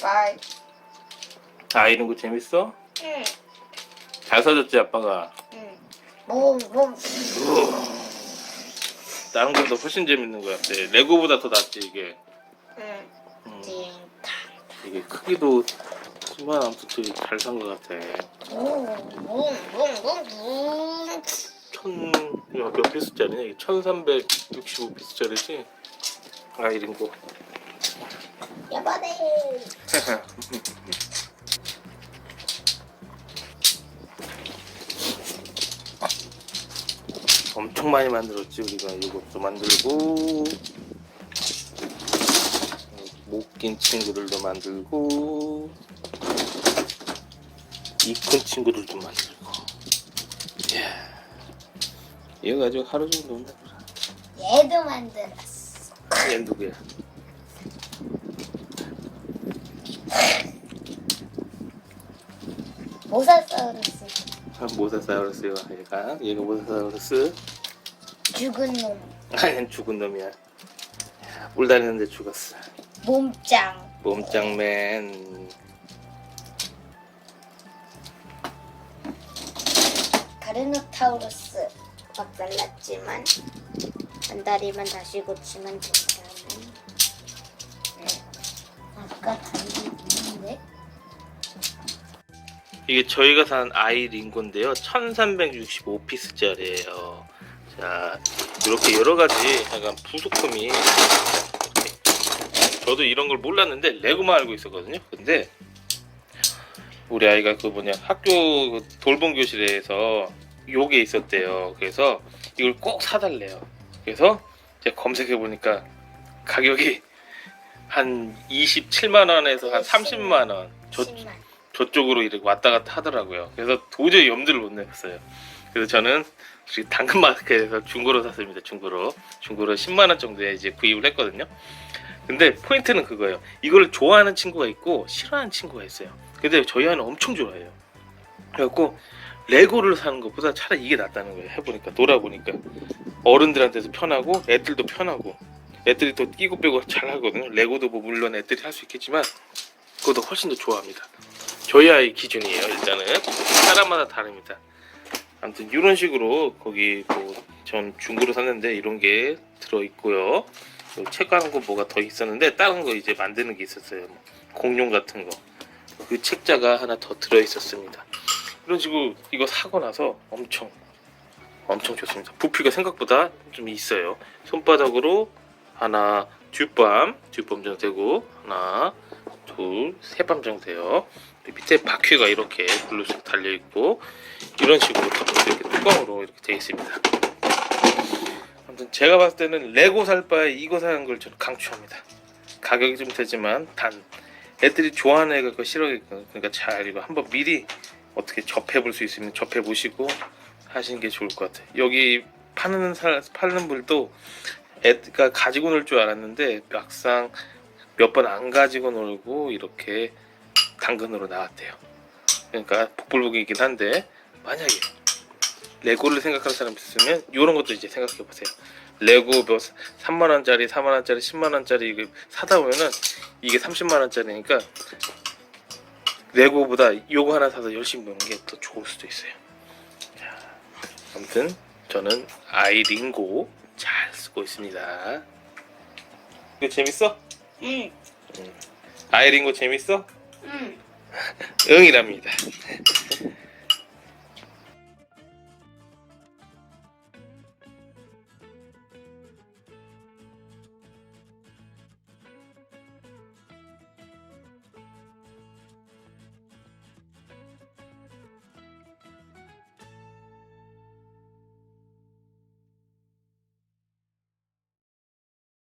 바이바이. 아 이런 거 재밌어? 응. 잘 사줬지 아빠가. 응. 몽몽. 다른 것보다 훨씬 재밌는 것 같아. 레고보다 더 낫지 이게. 응. 음. 이게 크기도 하지만 아무튼 되게 잘산것 같아. 뭉뭉뭉뭉뭉. 천, 몇 피스짜리냐? 이게 1365피스짜리지? 아, 이런 거. 야바데. 엄청 많이 만들었지, 우리가. 이것도 만들고, 못 낀 친구들도 만들고, 이큰 친구들도 만들고. 이야. 이거 가지고 하루 종일 논다. 얘도 만들었어. 얘 누구야? 모사사우루스. 아, 모사사우루스요, 얘가. 얘가 모사사우루스. 죽은 놈. 아니, 죽은 놈이야. 야, 물 다니는데 죽었어. 몸짱. 몸짱맨. 가르노타우루스. 박살났지만 한 다리만 다시 고치면 된다 이게 저희가 산 아이 링고인데요. 1365피스짜리예요. 자, 이렇게 여러 가지 약간 부속품이. 저도 이런 걸 몰랐는데 레고만 알고 있었거든요. 근데 우리 아이가 그 뭐냐 학교 그 돌봄 교실에서 요게 있었대요. 그래서 이걸 꼭 사달래요. 그래서 제가 검색해 보니까 가격이 한 27만 원에서 한 30만 원. 저, 10만. 저쪽으로 이렇게 왔다 갔다 하더라고요. 그래서 도저히 염두를 못 냈어요. 그래서 저는 지금 당근 마켓에서 중고로 샀습니다. 중고로. 중고로 10만 원 정도에 이제 구입을 했거든요. 근데 포인트는 그거예요. 이걸 좋아하는 친구가 있고 싫어하는 친구가 있어요. 근데 저희 아이는 엄청 좋아해요. 그래갖고 레고를 사는 것보다 차라리 이게 낫다는 거예요. 해보니까 놀아보니까 어른들한테도 편하고 애들도 편하고 애들이 또 끼고 빼고 잘 하거든요. 레고도 뭐 물론 애들이 할 수 있겠지만 그것도 훨씬 더 좋아합니다. 저희 아이 기준이에요. 일단은 사람마다 다릅니다. 아무튼 이런 식으로 거기 뭐 전 중고로 샀는데 이런 게 들어 있고요. 책 가는 거 뭐가 더 있었는데 다른 거 이제 만드는 게 있었어요. 뭐 공룡 같은 거. 그 책자가 하나 더 들어 있었습니다. 이런 식으로 이거 사고 나서 엄청 엄청 좋습니다. 부피가 생각보다 좀 있어요. 손바닥으로 하나 뒷밤 뒷밤 정도 되고 하나 둘 세 밤 정도 돼요. 밑에 바퀴가 이렇게 블루색 달려 있고 이런 식으로 이렇게 뚜껑으로 이렇게 되어 있습니다. 아무튼 제가 봤을 때는 레고 살 바에 이거 사는 걸 저는 강추합니다. 가격이 좀 되지만 단 애들이 좋아하는 애가 그거 싫어하니까 그러니까 잘 이거 한번 미리 어떻게 접해 볼 수 있으면 접해 보시고 하시는 게 좋을 것 같아요. 여기 파는 사, 파는 분도 애가 가지고 놀 줄 알았는데 막상 몇 번 안 가지고 놀고 이렇게 당근으로 나왔대요. 그러니까 복불복이긴 한데 만약에 레고를 생각하는 사람 있으면 이런 것도 이제 생각해 보세요. 레고 몇 3만 원짜리, 4만 원짜리, 10만 원짜리 사다 보면은 이게 30만 원짜리니까 레고보다 요거 하나 사서 열심히 노는 게 더 좋을 수도 있어요. 자, 아무튼 저는 아이링고 잘 쓰고 있습니다. 이거 재밌어? 응. 아이링고 재밌어? 응. 응이랍니다.